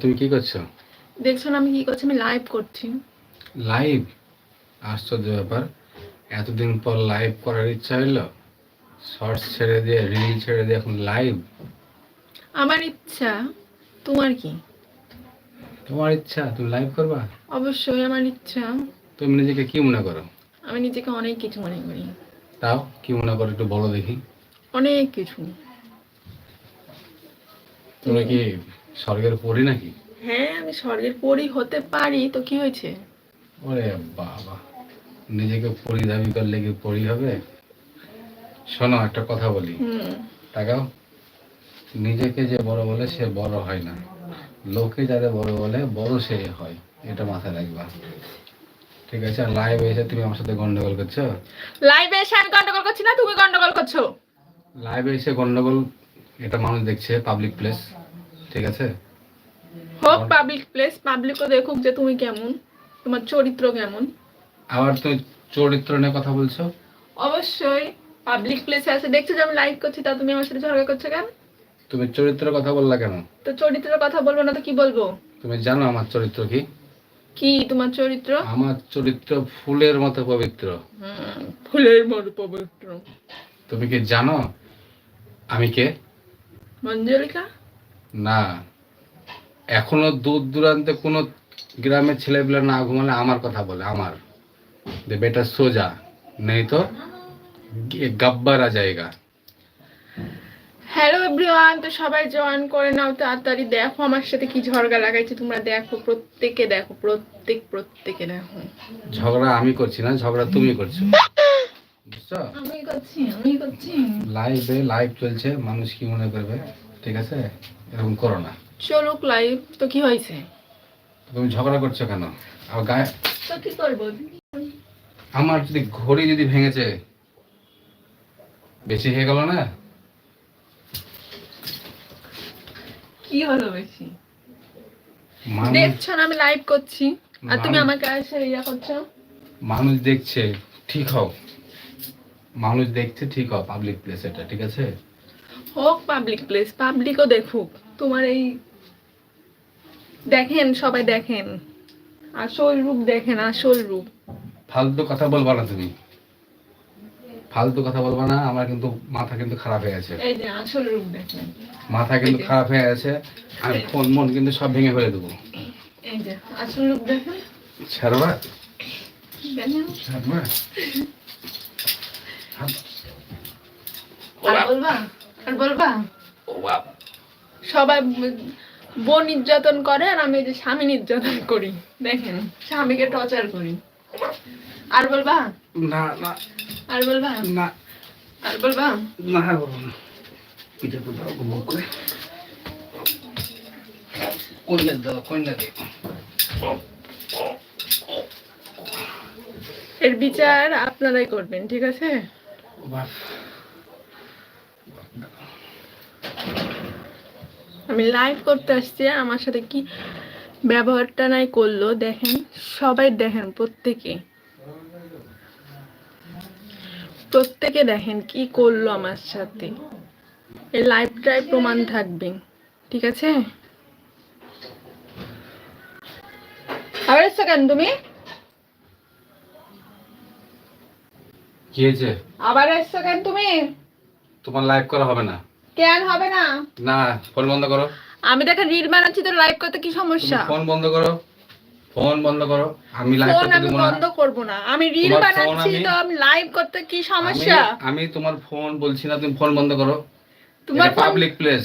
তুমি কি করছ? দেখছ না আমি কি করছি? আমি লাইভ করছি। লাইভ আশ্চর্য ব্যাপার। এতদিন পর লাইভ করার ইচ্ছা হইল? শর্টস ছেড়ে দিয়ে রিল ছেড়ে দিয়ে এখন লাইভ আমার ইচ্ছা। তোমার কি? তোমার ইচ্ছা? তুমি লাইভ করবা? অবশ্যই আমার ইচ্ছা। তুমি নিজেকে কি মনে করো? আমি নিজেকে অনেক কিছু মনে করি। তাও কি মনে করো একটু বলো দেখি। অনেক কিছু। তুমি কি স্বর্গের পড়ি নাকি? হ্যাঁ আমি স্বর্গের পরি হতে পারি। তো কি হয়েছে? ওরে বাবা নিজেকে পড়ি দাবি করলে কি পড়ি হবে? শোনো একটা কথা বলি। তাকাও। নিজেকে যে বড় বলে সে বড় হয় না। লোকে যাদের বড় বলে বড় সে হয়। এটা মাথায় রাখবা। ঠিক আছে? আর লাইভ এসে তুমি আমার সাথে গন্ডগোল করছ? লাইভে এসে আমি গন্ডগোল করছি না? তুমি গন্ডগোল করছ? লাইভে এসে গন্ডগোল এটা মানুষ দেখছে পাবলিক প্লেস ঠিক আছে? হোক পাবলিক প্লেস পাবলিকও দেখুক যে তুমি কেমন তোমার চরিত্র কেমন। আবার তুমি চরিত্র নিয়ে কথা বলছো? অবশ্যই পাবলিক প্লেসে আছে দেখছ যে আমি লাইভ করছি তা তুমি আমার সাথে ঝগড়া করছ কেন? তুমি চরিত্রের কথা বললা কেন? তো চরিত্রের কথা বলব না তো কি বলব? তুমি জানো আমার চরিত্র কি? কি তোমার চরিত্র? আমার চরিত্র ফুলের মতো পবিত্র। ফুলের মতো পবিত্র। তুমি কি জানো আমি কে? মঞ্জলিকা? না। এখনও দূর দূরান্তে কোনো গ্রামের ছেলেগুলো না ঘুমালে আমার কথা বলে আমার। যে বেটা সোজা নেই তো? গাব্বারা জায়গা। হ্যালো এভরিওয়ান তো সবাই জয়েন করে নাও তাড়াতাড়ি। দেখো আমার সাথে কি ঝগড়া লাগাইছে তোমরা দেখো প্রত্যেকে দেখো প্রত্যেক প্রত্যেকে দেখো। ঝগড়া আমি করছি না ঝগড়া তুমি করছ। বুঝছ? আমি করছি আমি করছি। লাইভে লাইভ চলছে মানুষ কি মনে করবে? ঠিক আছে? এরকম করো না। চলুক লাইভ তো কি হয়েছে? তুমি ঝগড়া করছ কেন? আর গায়ে তো কি করব? আমার যদি ঘড়ি যদি ভেঙেছে বেশি হয়ে গেল না? কি হলো বেশি? দেখছ না আমি লাইভ করছি। আর তুমি মানুষ- আমাকে এসে ইয়া করছ? মানুষ দেখছে ঠিক হও। মানুষ দেখছে ঠিক হও পাবলিক প্লেস এটা ঠিক আছে? হোক পাবলিক প্লেস পাবলিকও দেখুক। তোমার এই দেখেন সবাই দেখেন। আসল রূপ দেখেন আসল রূপ। ফালতু কথা বলবা না তুমি। ফালতু কথা বলবা না আমার কিন্তু মাথা কিন্তু খারাপ হয়ে আছে। এই যে আসল রূপ দেখেন। মাথা কিন্তু খারাপ হয়ে আছে আমি ফোন মন কিন্তু সব ভেঙে ফেলে দেবো। এই যে আসল রূপ দেখেন। ছাড়বা? ছাড়বা? আর বলবা? আর বলবা? ও বাপ সবাই বোন নির্যাতন করে আর আমি এই যে স্বামী নির্যাতন করি। দেখেন স্বামীকে টর্চার করি। আর বলবা? না না। আর বলবা? না। আর বলবা? না বলব না। পিঠে তো দাও মুখ করে কইলে দাও কইলে দাও এর বিচার আপনারাই করবেন ঠিক আছে? ও আমি লাইভ করতে আসছি আমার সাথে কি ব্যবহারটা নাই করল দেখেন সবাই দেখেন প্রত্যেকে। প্রত্যেকে দেখেন কি করল আমার সাথে। এই লাইভটাই প্রমাণ থাকবে ঠিক আছে? আবার এসছো কেন তুমি? কি হয়েছে? আবার এসছো কেন তুমি? তোমার লাইভ করা হবে না। কেন হবে না? না ফোন বন্ধ করো। আমি দেখেন রিল বানাচ্ছি তো লাইভ করতে কি সমস্যা? ফোন বন্ধ করো। ফোন বন্ধ করো। আমি লাইভ করতে দেবো না। বন্ধ করব না। আমি রিল বানাচ্ছি তো আমি লাইভ করতে কি সমস্যা? আমি তোমার ফোন বলছি না তুমি ফোন বন্ধ করো। তোমার পাবলিক প্লেস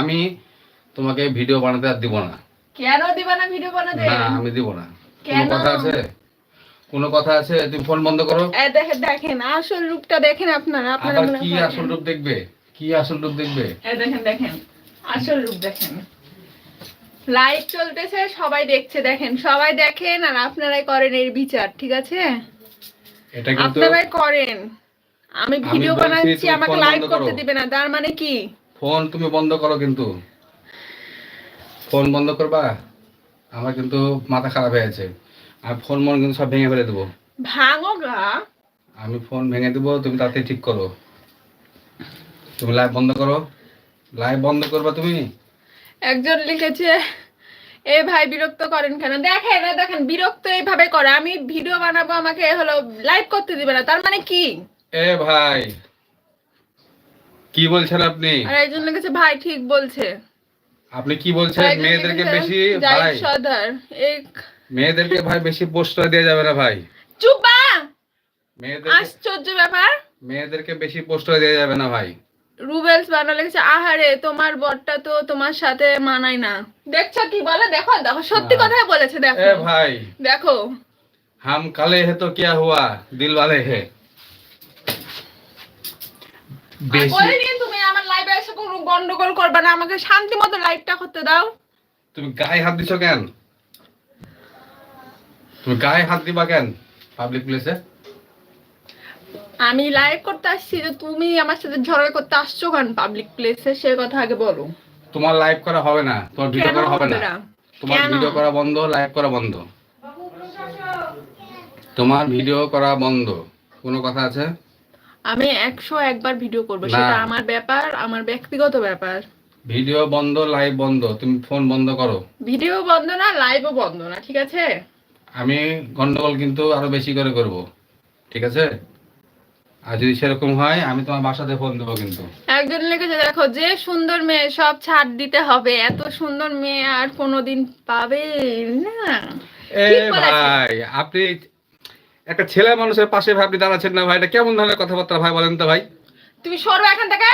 আমি তোমাকে ভিডিও বানাতে আর দিব না। কেন দিবা না ভিডিও বানাতে? না আমি দিব না। কোনো কথা আছে? কোনো কথা আছে? তুমি ফোন বন্ধ করো। দেখেন দেখেন আসল রূপটা দেখেন আপনারা। আপনারা কি আসল রূপ দেখবে? কি আসল রূপ দেখবে? দেখেন দেখেন আসল রূপ দেখেন। লাইভ চলতেছে সবাই দেখছে দেখেন সবাই দেখেন আর আপনারাই করেন এর বিচার ঠিক আছে? এটা কিন্তু আপনারাই করেন। আমি ভিডিও বানাচ্ছি আমাকে লাইভ করতে করো। দিবে না তার মানে কি? ফোন তুমি বন্ধ করো কিন্তু। ফোন বন্ধ করবা? আমার কিন্তু মাথা খারাপ হয়ে আছে। আর ফোন মন কিন্তু সব ভেঙে ফেলে দেবো। ভাঙো গা। আমি ফোন ভেঙে দেবো তুমি তাতে ঠিক করো। তুমি লাইভ বন্ধ করো। লাইভ বন্ধ করবা তুমি? একজন লিখেছে এ ভাই বিরক্ত করেন কেন? দেখেন দেখেন বিরক্ত এইভাবে করে। আমি ভিডিও বানাবো আমাকে হলো লাইভ করতে দিবে না। তার মানে কি? এ ভাই কি বলছেন আপনি? আর একজন লিখেছে ভাই ঠিক বলছে। আপনি কি বলছেন? মেয়েদেরকে বেশি ভাই সর্দার এই মেয়েদেরকে ভাই বেশি পোস্টার দেওয়া যাবে না ভাই। চুপা মেয়েদের আশ্চর্য ব্যাপার। মেয়েদেরকে বেশি পোস্টার দেওয়া যাবে না ভাই। রুবেলস বানা লেগেছে আহারে তোমার বরটা তো তোমার সাথে মানায় না। দেখছ কি বলে? দেখো দেখো সত্যি কথাই বলেছে দেখো। ভাই। দেখো। হাম কালে হে তো কিয়া হুয়া? দিল वाले হে। বেশি তুমি আমার লাইভে এসে কোনো গন্ডগোল করবে না আমাকে শান্তি মতো লাইভটা করতে দাও। তুমি গায়ে হাত দিছো কেন? তুমি গায়ে হাত দিবা কেন পাবলিক প্লেসে আমি লাইভ করতে আসছি যে তুমি আমার সাথে ঝগড়া করতে আসছো কেন পাবলিক প্লেসে সে কথা আগে বলো। তোমার লাইভ করা হবে না তোমার ভিডিও করা হবে না? তোমার ভিডিও করা বন্ধ লাইভ করা বন্ধ। তোমার ভিডিও করা বন্ধ। কোনো কথা আছে? আমি একশো একবার ভিডিও করব। সেটা আমার ব্যাপার আমার ব্যক্তিগত ব্যাপার। ভিডিও বন্ধ লাইভ বন্ধ। তুমি ফোন বন্ধ করো। ভিডিও বন্ধ না লাইভও বন্ধ না ঠিক আছে? আমি গন্ডগোল কিন্তু আরও বেশি করে করব। ঠিক আছে? আর যদি সেরকম হয় আমি তোমার বাসাতে ফোন দেবো কিন্তু। একজন লিখেছে দেখো যে সুন্দর মেয়ে সব ছাড় দিতে হবে। এত সুন্দর মেয়ে আর কোনোদিন পাবে না। ভাই আপনি একটা ছেলে মানুষের পাশে ভাই আপনি দাঁড়াচ্ছেন না ভাই এটা কেমন ধরনের কথাবার্তা ভাই বলেন তো ভাই? তুমি সরো এখান থেকে?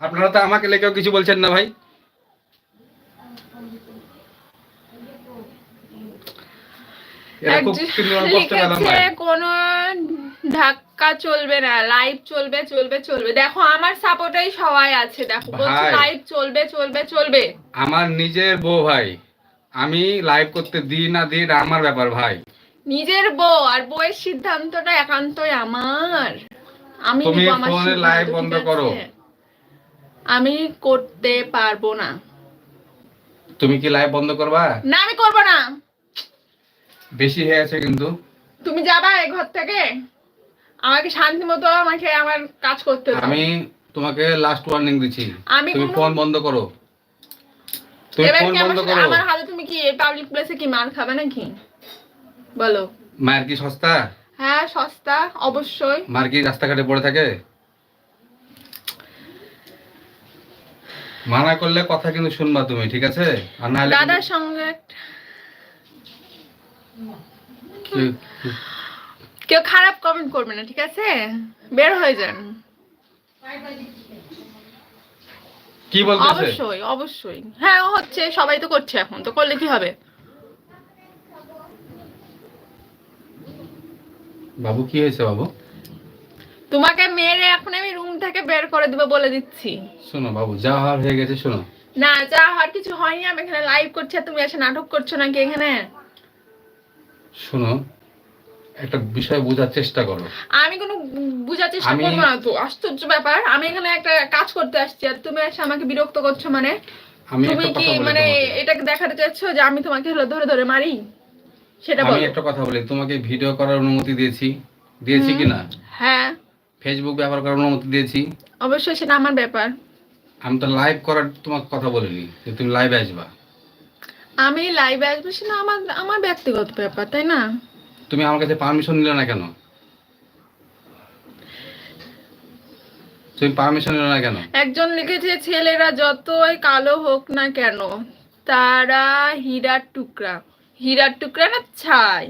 আপনারা তো আমাকে লেখেও কিছু বলছেন না ভাই। এরা খুব ধাক্কা চলবে না লাইভ চলবে চলবে চলবে। দেখো আমার সাপোর্টেই সবাই আছে। দেখো বলছে ভাই। লাইভ চলবে চলবে চলবে। আমার নিজের বউ ভাই। আমি লাইভ করতে দিই না দিই এটা আমার ব্যাপার ভাই। নিজের বউ আর বউয়ের সিদ্ধান্তটা একান্তই আমার। আমি তুমি নিবো আমার ফোনে সিদ্ধান্ত, live ঠিক বন্ধ আছে? করো। আমি করতে পারব না। তুমি কি লাইভ বন্ধ করবা? না আমি করব না। বেশি হয়ে আছে কিন্তু। তুমি যাবা এই ঘর থেকে? আমাকে শান্তি মতো আমাকে আমার কাজ করতে দাও। আমি তোমাকে লাস্ট ওয়ার্নিং দিচ্ছি। আমি তুমি ফোন বন্ধ করো। তুমি ফোন বন্ধ করো। আমার হাতে তুমি কি পাবলিক প্লেসে কি মার খাবে নাকি? বলো। মায়ের কি সস্তা? হ্যাঁ সস্তা অবশ্যই। মার কি রাস্তাঘাটে পড়ে থাকে? মানা করলে কথা কিন্তু শুনবা তুমি ঠিক আছে? আর না হলে দাদার সঙ্গে কেউ খারাপ কমেন্ট করবে না ঠিক আছে? বের হয়ে যান। কি বলতেছে? অবশ্যই অবশ্যই। হ্যাঁ হচ্ছে সবাই তো করছে এখন তো করলে কি হবে? বাবু কি হয়েছে বাবু? তোমাকে মেরে এখন আমি রুম থেকে বের করে দেবো বলে দিচ্ছি। শোনো বাবু যা হওয়ার হয়ে গেছে শোনো। না যা হওয়ার কিছু হয়নি আমি এখানে লাইভ করছি আর তুমি এসে নাটক করছ নাকি এখানে? শোনো একটা বিষয় বোঝার চেষ্টা করো। আমি কোনো বুঝার চেষ্টা করব না তো। আশ্চর্য ব্যাপার। আমি এখানে একটা কাজ করতে আসছি আর তুমি এসে আমাকে বিরক্ত করছ মানে। তুমি কি মানে এটাকে দেখাতে চাচ্ছ যে আমি তোমাকে ধরে ধরে মারি? সেটা আমি একটা কথা বলি। তোমাকে ভিডিও করার অনুমতি দিয়েছি। দিয়েছি। কি না হ্যাঁ। ফেসবুক ব্যবহার করার অনুমতি দিয়েছি। অবশ্যই সেটা আমার ব্যাপার। আমি তো লাইভ করার তোমাকে কথা বলিনি যে তুমি লাইভে আসবা। আমি লাইভে আসব সেটা আমার আমার ব্যক্তিগত ব্যাপার তাই না? তুমি আমার কাছে পারমিশন নিলে না কেন? তুমি পারমিশন নিলে না কেন? একজন লিখেছে ছেলেরা যতই কালো হোক না কেন তারা হীরার টুকরা। হীরার টুকরা না ছাই?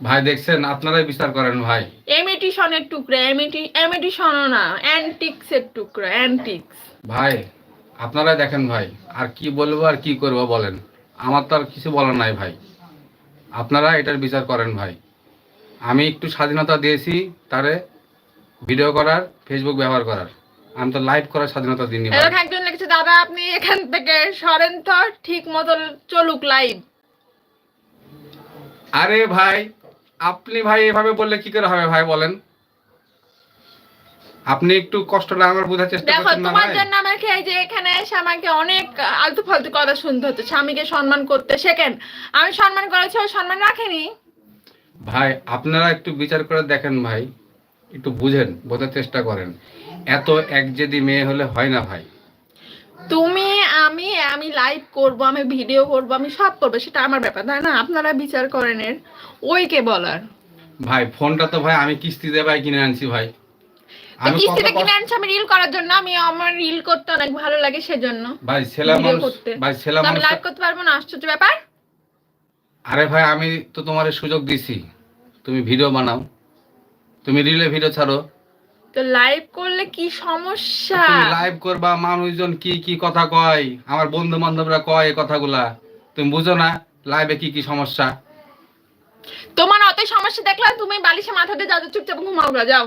ভাই দেখছেন? আপনারাই বিচার করেন ভাই। এমিটিশনের টুকরা এমিটি এমিটিশনও না অ্যান্টিক্সের টুকরা অ্যান্টিক্স ভাই আপনারাই দেখেন ভাই আর কি বলব আর কি করব বলেন। আমার তো আর কিছু বলার নাই ভাই। আপনারা এটার বিচার করেন ভাই। আমি একটু স্বাধীনতা দিয়েছি তারে ভিডিও করার ফেসবুক ব্যবহার করার। আমি তো লাইভ করার স্বাধীনতা দিইনি এরকম একজন লিখেছে দাদা আপনি এখান থেকে সরেন তো ঠিক মতো চলুক লাইভ আরে ভাই আপনি ভাই এভাবে বললে কি করে হবে ভাই বলেন? আপনি একটু কষ্টটা আমার বোঝার চেষ্টা দেখো করছেন না তোমার জন্য আমাকে এই যে এখানে এসে আমাকে অনেক আলতু ফালতু কথা শুনতে হচ্ছে। স্বামীকে সম্মান করতে শেখেন। আমি সম্মান করেছি ও সম্মান রাখেনি। ভাই আপনারা একটু বিচার করে দেখেন ভাই। একটু বুঝেন বোঝার চেষ্টা করেন। এত এক যদি মেয়ে হলে হয় না ভাই। তুমি আমি আমি লাইভ করব আমি ভিডিও করব আমি সব করব সেটা আমার ব্যাপার তাই না? আপনারা বিচার করেন এর। ওই কে বলার? ভাই ফোনটা তো ভাই আমি কিস্তিতে ভাই কিনে আনছি ভাই। আমি কিস্তিতে কিনে আনছি আমি রিল করার জন্য। আমি আমার রিল করতে অনেক ভালো লাগে সেজন্য। ভাই ছেলে মানুষ ভাই ছেলে তো মানুষ লাইভ করতে পারব না? আশ্চর্য ব্যাপার। আরে ভাই আমি তো তোমার সুযোগ দিছি। তুমি ভিডিও বানাও। তুমি রিলে ভিডিও ছাড়ো। তো লাইভ করলে কি সমস্যা? তুমি লাইভ করবা মানুষজন কি কি কথা কয়? আমার বন্ধু বান্ধবরা কয় এই কথাগুলা? তুমি বুঝো না লাইভে কি কি সমস্যা? তোমার অত সমস্যা দেখলে তুমি বালিশে মাথা দিয়ে যাও যাও, চুপচাপ ঘুমাও যাও।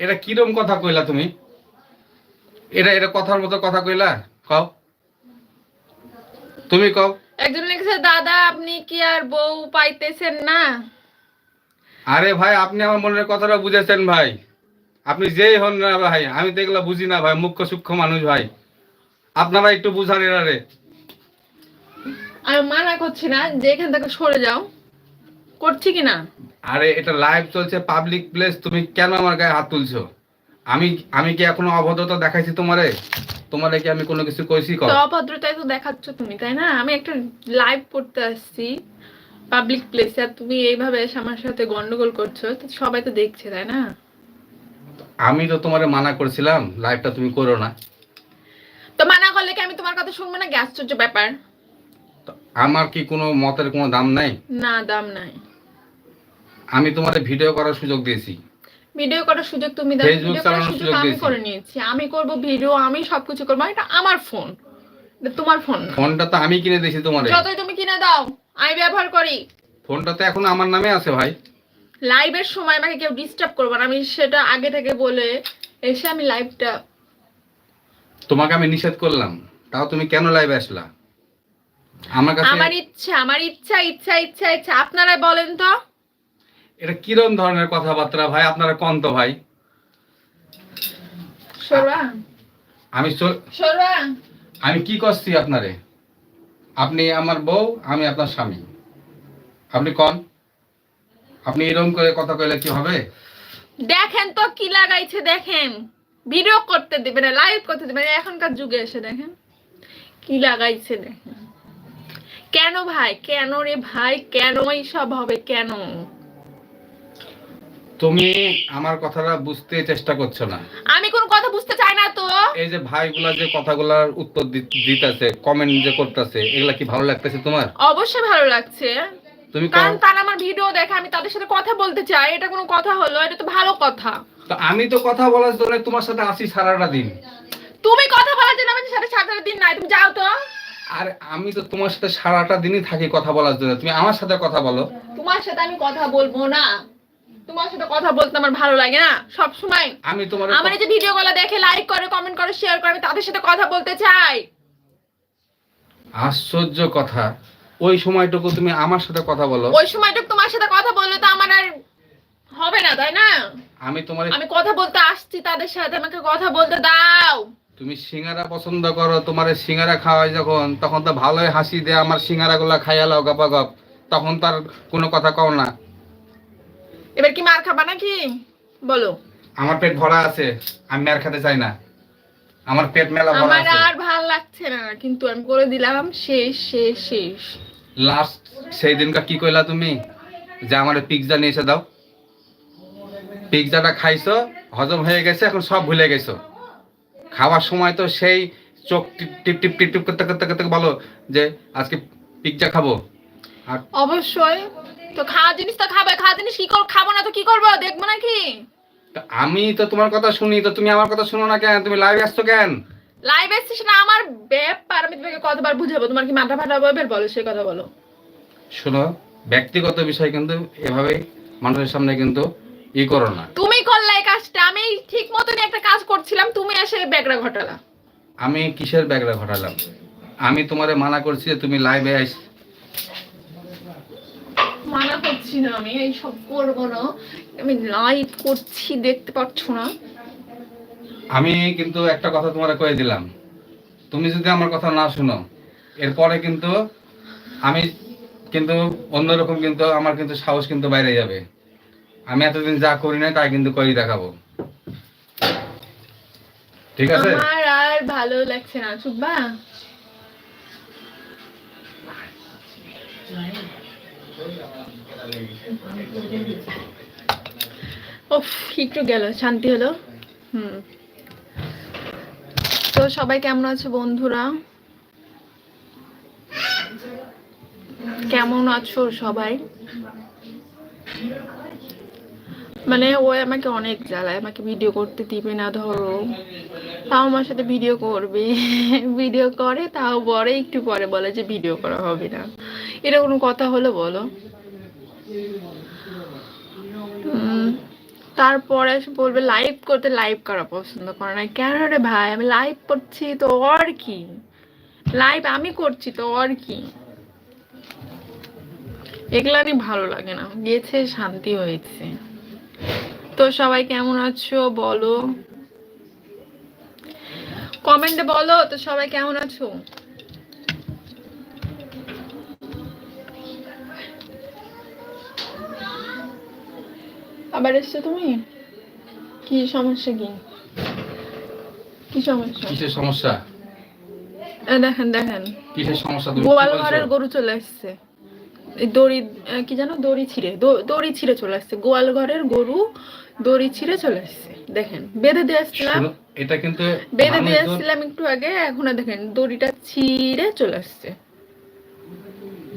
এটা কিরম কথা কইলা তুমি? এটা এটা কথার মতো কথা কইলা? কও। তুমি কও। একজন লিখেছে দাদা আপনি কি আর বউ পাইতেছেন না? আরে ভাই আপনি আমার মনের কথাটা বুঝেছেন ভাই। আপনি যেই হন না ভাই আমি তো এগুলো বুঝি না ভাই মুখ্য সূক্ষ্ম মানুষ ভাই। আপনারা একটু বুঝান এরারে আমি মানা করছি না যে এখান থেকে সরে যাও। করছি কি না আরে এটা লাইভ চলছে পাবলিক প্লেস তুমি কেন আমার গায়ে হাত তুলছো? আমি আমি কি এখনও অভদ্রতা দেখাইছি তোমারে? তোমারে কি আমি কোনো কিছু কইছি কও? তো অভদ্রতায় তো দেখাচ্ছ তুমি তাই না? আমি একটা লাইভ করতে আসছি পাবলিক প্লেসে আর তুমি এইভাবে এসে আমার সাথে গন্ডগোল করছ তো সবাই তো দেখছে তাই না? আমি তো তোমারে মানা করছিলাম লাইভটা তুমি করো না। তো মানা করলে কি আমি তোমার কথা শুনব না? গ্যাস চর্চ ব্যাপার। আমার কি কোনো মতের কোনো দাম নাই? না দাম নাই। আমি তোমারে ভিডিও করার সুযোগ দিয়েছি। ভিডিও করার সুযোগ তুমি দাও। করার চালানোর সুযোগ আমি করে নিয়েছি। আমি করব ভিডিও আমি সবকিছু করব। এটা আমার ফোন এটা তোমার ফোন না। ফোনটা তো আমি কিনে দিয়েছি তোমারে। যতই তুমি কিনে দাও আমি ব্যবহার করি। ফোনটা তো এখন আমার নামে আছে ভাই। লাইভের সময় আমাকে কেউ ডিস্টার্ব করবে না। আমি সেটা আগে থেকে বলে এসে আমি লাইভটা তোমাকে আমি নিষেধ করলাম। তাও তুমি কেন লাইভে আসলা? আমার কাছে আমার ইচ্ছা আমার ইচ্ছা ইচ্ছা ইচ্ছা ইচ্ছা। আপনারা বলেন তো। এটা কিরম ধরনের কথাবার্তা ভাই? আপনারা কন তো ভাই? আমি আমি কি করছি আপনারে? আপনি আমার বউ আমি আপনার স্বামী। আপনি কন? আপনি এরকম করে কথা কইলে কি হবে? দেখেন তো কি লাগাইছে দেখেন। ভিডিও করতে দিবেন লাইভ করতে দিবেন এখনকার যুগে এসে দেখেন। কি লাগাইছে দেখেন। কেন ভাই? কেন রে ভাই? কেন সব হবে কেন? তুমি আমার কথাটা বুঝতে চেষ্টা করছ না। আমি কোন কথা বুঝতে চাই না তো। এই যে ভাইগুলা যে কথাগুলার উত্তর দিতেছে কমেন্ট যে করতেছে এগুলা কি ভালো লাগতেছে তোমার? অবশ্যই ভালো লাগছে। তুমি কারণ তারা আমার ভিডিও দেখে আমি তাদের সাথে কথা বলতে চাই এটা কোনো কথা হলো এটা তো ভালো কথা। তো আমি তো কথা বলার জন্য তোমার সাথে আসি সারাটা দিন। তুমি কথা বলার জন্য আমার সাথে সারাটা দিন নাই তুমি যাও তো। আর আমি তো তোমার সাথে সারাটা দিনই থাকি কথা বলার জন্য। তুমি আমার সাথে কথা বলো। তোমার সাথে আমি কথা বলব না। তোমার সাথে কথা বলতে আমার ভালো লাগে না। সব সময় আমি তোমার আমার এই যে ভিডিও গুলো দেখে লাইক করে কমেন্ট করে শেয়ার করে আমি তাদের সাথে কথা বলতে চাই। আশ্চর্য কথা। ওই সময়টুকু তুমি আমার সাথে কথা বলো। ওই সময়টুকু তোমার সাথে কথা বললে তো আমার আর হবে না তাই না? আমি তোমার আমি কথা বলতে আসছি তাদের সাথে আমাকে কথা বলতে দাও। তুমি সিঙ্গারা পছন্দ করো তোমার সিঙ্গারা খাওয়াই যখন তখন তো ভালোই হাসি দেয় আমার সিঙ্গারা গুলা খাইয়া লাও গপা গপ। তখন তার কোনো কথা কও না। এবার কি মার খাবা নাকি? বলো। আমার পেট ভরা আছে আমি আর খেতে চাই না। আমার পেট মেলা ভরা আছে। আমার আর ভালো লাগছে না কিন্তু আমি করে দিলাম শেষ শেষ শেষ। লাস্ট সেই দিনকা কি কইলা তুমি? যে আমার পিৎজা নিয়ে এসে দাও। পিৎজাটা খাইছো হজম হয়ে গেছে এখন সব ভুলে গেছো। খাওয়ার সময় তো সেই চোখ টিপ টিপ টিপ টিপ টিপ করতে করতে করতে বলো যে আজকে পিৎজা খাব। আর অবশ্যই। তো খাওয়া জিনিস তো খাবে খাওয়া জিনিস কি করব খাব না তো কি করব? দেখব নাকি? তা আমি তো তোমার কথা শুনি তো তুমি আমার কথা শুনো না কেন? তুমি লাইভে আসছো কেন? লাইভ এসছে না আমার ব্যাপার। আমি তোমাকে কতবার বুঝাবো? তোমার কি মাথা ফাটা এবার বলো সে কথা বলো। শোনো ব্যক্তিগত বিষয় কিন্তু এভাবে মানুষের সামনে কিন্তু ই করো না। তুমি করলে এই কাজটা আমি ঠিক মতনই একটা কাজ করছিলাম তুমি এসে ব্যাগরা ঘটালা। আমি কিসের ব্যাগরা ঘটালাম? আমি তোমারে মানা করছি যে তুমি লাইভে আইস। মানা করছি না আমি এই সব করব না। আমি লাইভ করছি দেখতে পাচ্ছ না। আমি কিন্তু একটা কথা তোমারে কয়ে দিলাম। তুমি যদি আমার কথা না শুনো এরপরে কিন্তু আমি কিন্তু অন্যরকম কিন্তু আমার কিন্তু সাহস কিন্তু বাইরে যাবে। আমি এতদিন যা করি না তাই কিন্তু করি দেখাবো। ঠিক আছে? আমার আর ভালো লাগছে না ওফ একটু গেল, শান্তি হলো। হুম। তো সবাই কেমন আছে বন্ধুরা? কেমন আছো সবাই? মানে ও আমাকে অনেক জ্বালায়, আমাকে ভিডিও করতে দিবে না ধরো। তাও আমার সাথে ভিডিও করবে ভিডিও করে, তাও পরে একটু পরে বলে যে ভিডিও করা হবে না। এটা কোনো কথা হলো বলো? তারপরে বলবে লাইভ করতে লাইভ করা পছন্দ করে না। কেন রে ভাই? আমি লাইভ করছি তো আর কি? লাইভ আমি করছি তো আর কি? এগুলা নিয়ে ভালো লাগে না। গেছে, শান্তি হয়েছে। তো সবাই কেমন আছো বলো? কমেন্টে বলো তো সবাই কেমন আছো? আবার এসছো তুমি? কি সমস্যা কি? কি সমস্যা? কিসের সমস্যা? দেখেন দেখেন। কিসের সমস্যা গোয়াল ঘরের গরু চলে আসছে। এই দড়ি কি জানো? দড়ি ছিঁড়ে দড়ি ছিঁড়ে চলে আসছে। গোয়াল ঘরের গরু দড়ি ছিঁড়ে চলে আসছে। দেখেন বেঁধে দিয়ে আসছিলাম। এটা কিন্তু বেঁধে দিয়ে আসছিলাম একটু আগে এখন দেখেন দড়িটা ছিঁড়ে চলে আসছে।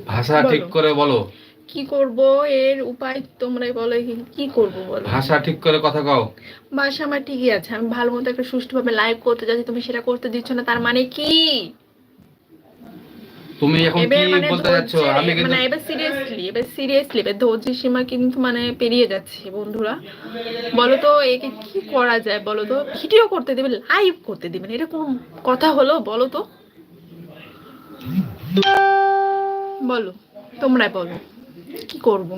ভাষা ঠিক করে বলো। কি করব? এর উপায় তোমরাই বলো কি- করব বলো? ভাষা ঠিক করে কথা কও। বাসা আমার ঠিকই আছে আমি ভালো মতো একটা সুষ্ঠুভাবে লাইভ করতে যাচ্ছি তুমি সেটা করতে দিচ্ছ না তার মানে কি? তুমি এখন কি মানে বলতে যাচ্ছ? আমি কিন্তু মানে এবার সিরিয়াসলি এবার সিরিয়াসলি এবার ধৈর্যের সীমা কিন্তু মানে পেরিয়ে যাচ্ছে বন্ধুরা। বলো তো একে কি করা যায় বলো তো ভিডিও করতে দেবে লাইভ করতে দেবেন কোন কথা হলো বলো তো বলো তোমরা বলো কি করব?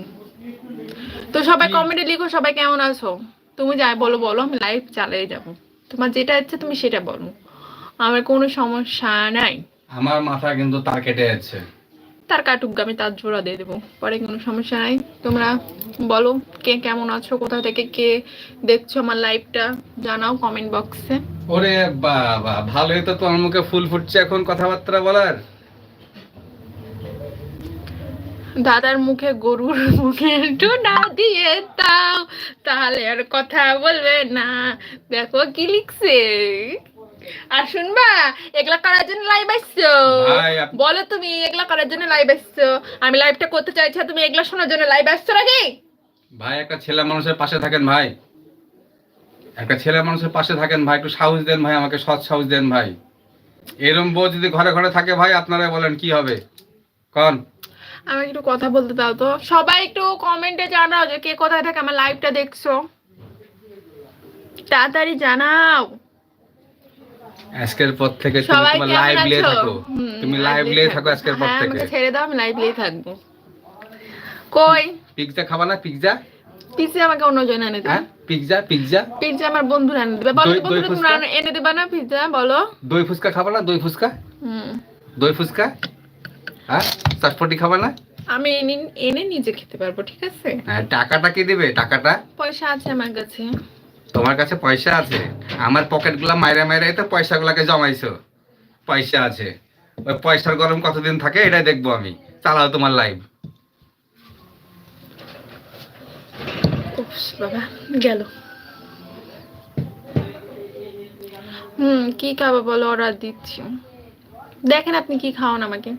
তো সবাই কমেন্টে লিখো সবাই কেমন আছো? তুমি যাই বলো বলো আমি লাইভ চালিয়ে যাব। তোমার যেটা ইচ্ছে তুমি সেটা বলো। আমার কোনো সমস্যা নাই। আমার মাথা কিন্তু তার কেটে যাচ্ছে। তার কাটুক আমি তার জোড়া দিয়ে দেবো। পরে কোনো সমস্যা নাই। তোমরা বলো কে কেমন আছো কোথা থেকে কে দেখছ আমার লাইভটা? জানাও কমেন্ট বক্সে ওরে বাবা ভালোই তো তোমার মুখে ফুল ফুটছে এখন কথাবার্তা বলার। দাদার মুখে গরুর মুখে টোনা দিয়ে দাও তাহলে আর কথা বলবে না। দেখো কি লিখছে। আর শুনবা এগুলা করার জন্য লাইভ আসছো। বলো তুমি এগুলা করার জন্য লাইভ আসছো। আমি লাইভটা করতে চাইছি তুমি এগুলা শোনার জন্য লাইভ আসছো নাকি? ভাই একটা ছেলে মানুষের পাশে থাকেন ভাই। একটা ছেলে মানুষের পাশে থাকেন ভাই একটু সাহস দেন ভাই আমাকে সৎ সাহস দেন ভাই। এরম বউ যদি ঘরে ঘরে থাকে ভাই আপনারা বলেন কি হবে? কন। আমি একটু কথা বলতে দাও তো। সবাই একটু কমেন্টে জানাও যে কে কোথায় থাকে আমার লাইভটা দেখছ। তাড়াতাড়ি জানাও। আজকের পর থেকে তুমি তোমার লাইভ লিয়ে থাকো। তুমি লাইভ লিয়ে থাকো। আজকের পর হ্যাঁ, থেকে। ছেড়ে দাও আমি লাইভ লিয়ে থাকব। কই? পিৎজা খাবা না? পিৎজা পিজ্জা আমাকে অন্যজন এনে দেবে। হ্যাঁ পিৎজা পিৎজা আমার বন্ধুরা এনে দেবে। বলো বন্ধুরা? তোমরা এনে দেবে না পিজ্জা বলো। দই ফুচকা খাবা না? দই ফুচকা? হুম। দই ফুচকা? হ্যাঁ চটপটি খাবা না? আমি এনে এনে নিজে খেতে পারব ঠিক আছে? হ্যাঁ টাকাটা কি দিবে? টাকাটা? পয়সা আছে আমার কাছে। তোমার কাছে পয়সা আছে? আমার পকেটগুলা মাইরা মাইরা তো পয়সা গুলাকে জমাইছো। পয়সা আছে। ওই পয়সার গরম কতদিন থাকে এটাই দেখব আমি। চালাও তোমার লাইভ গেল। হুম, কি খাব বলো? অর্ডার দিচ্ছি। দেখেন আপনি কি খাওয়ান আমাকে।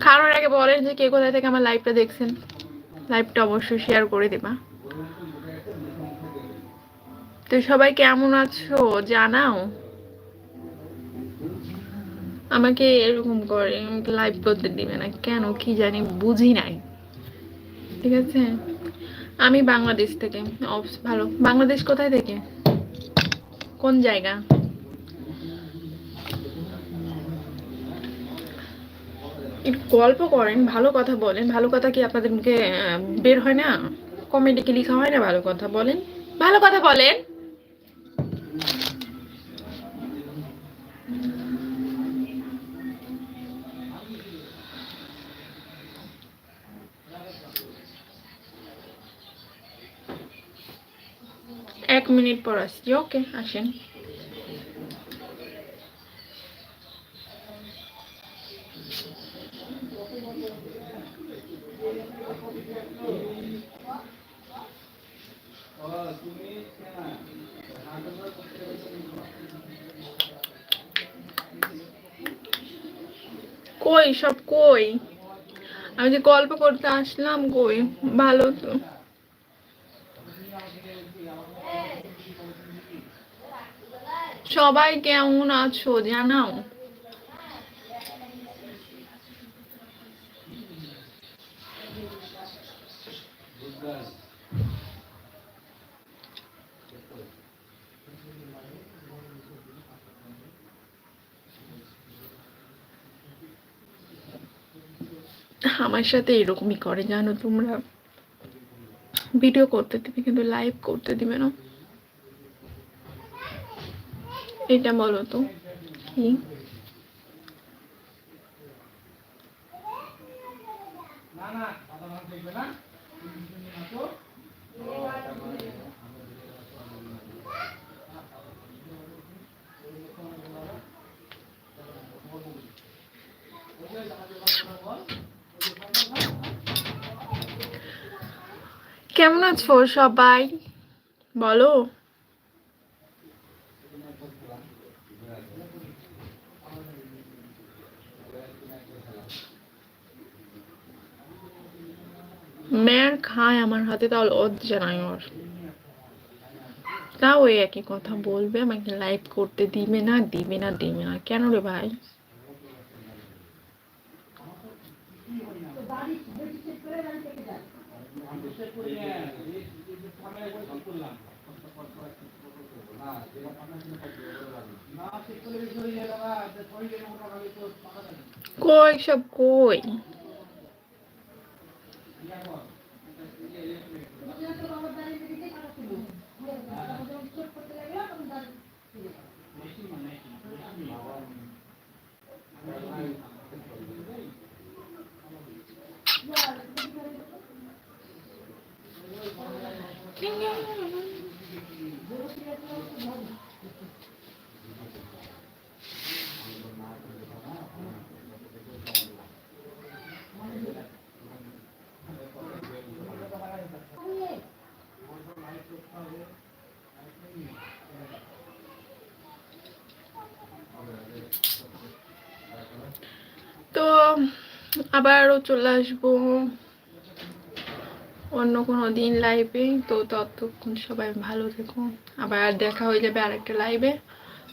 খাওয়ানোর আগে বলেন যে কে কোথায় থেকে আমার লাইভটা দেখছেন। লাইভটা অবশ্যই শেয়ার করে দেবা। তো সবাই কেমন আছো? জানাও। আমাকে এরকম করে লাইভ করতে দিবে না। কেন? কি জানি, বুঝি নাই। ঠিক আছে? আমি বাংলাদেশ থেকে। অবস ভালো। বাংলাদেশ কোথায় থেকে? কোন জায়গা? একটু গল্প করেন, ভালো কথা বলেন। ভালো কথা কি আপনাদের মুখে বের হয় না? কমেন্টে কি লেখা হয় না ভালো কথা বলেন? ভালো কথা বলেন। এক মিনিট পর আসছি, ওকে, আসেন। কই, সব কই? আমি যে গল্প করতে আসলাম কই? ভালো তো। সবাই কেমন আছো জানাও। আমার সাথে এরকমই করে জানো তোমরা। ভিডিও করতে দিবে কিন্তু লাইভ করতে দিবে না। এটা বলো তো। কি? কেমন আছো সবাই? বলো। মেয়ের খায় আমার হাতে তাও লজ্জা নাই ওর তাও ওই একই কথা বলবে, আমাকে লাইভ করতে দিবে না দিবে না দিবে না। কেন রে ভাই? কই সব কই? আবারও চলে আসব অন্য কোনো দিন লাইভে তো ততক্ষণ সবাই ভালো থেকো। আবার দেখা হয়ে যাবে আরেকটা লাইভে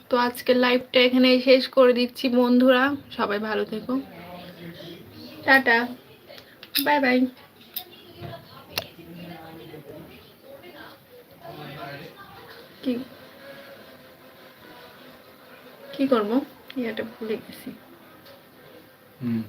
তো আজকের লাইভটা এখানে শেষ করে দিচ্ছি বন্ধুরা। সবাই ভালো থেকো। টাটা। বাই বাই কি? কি করব? এটা ভুলে গেছি। হুম।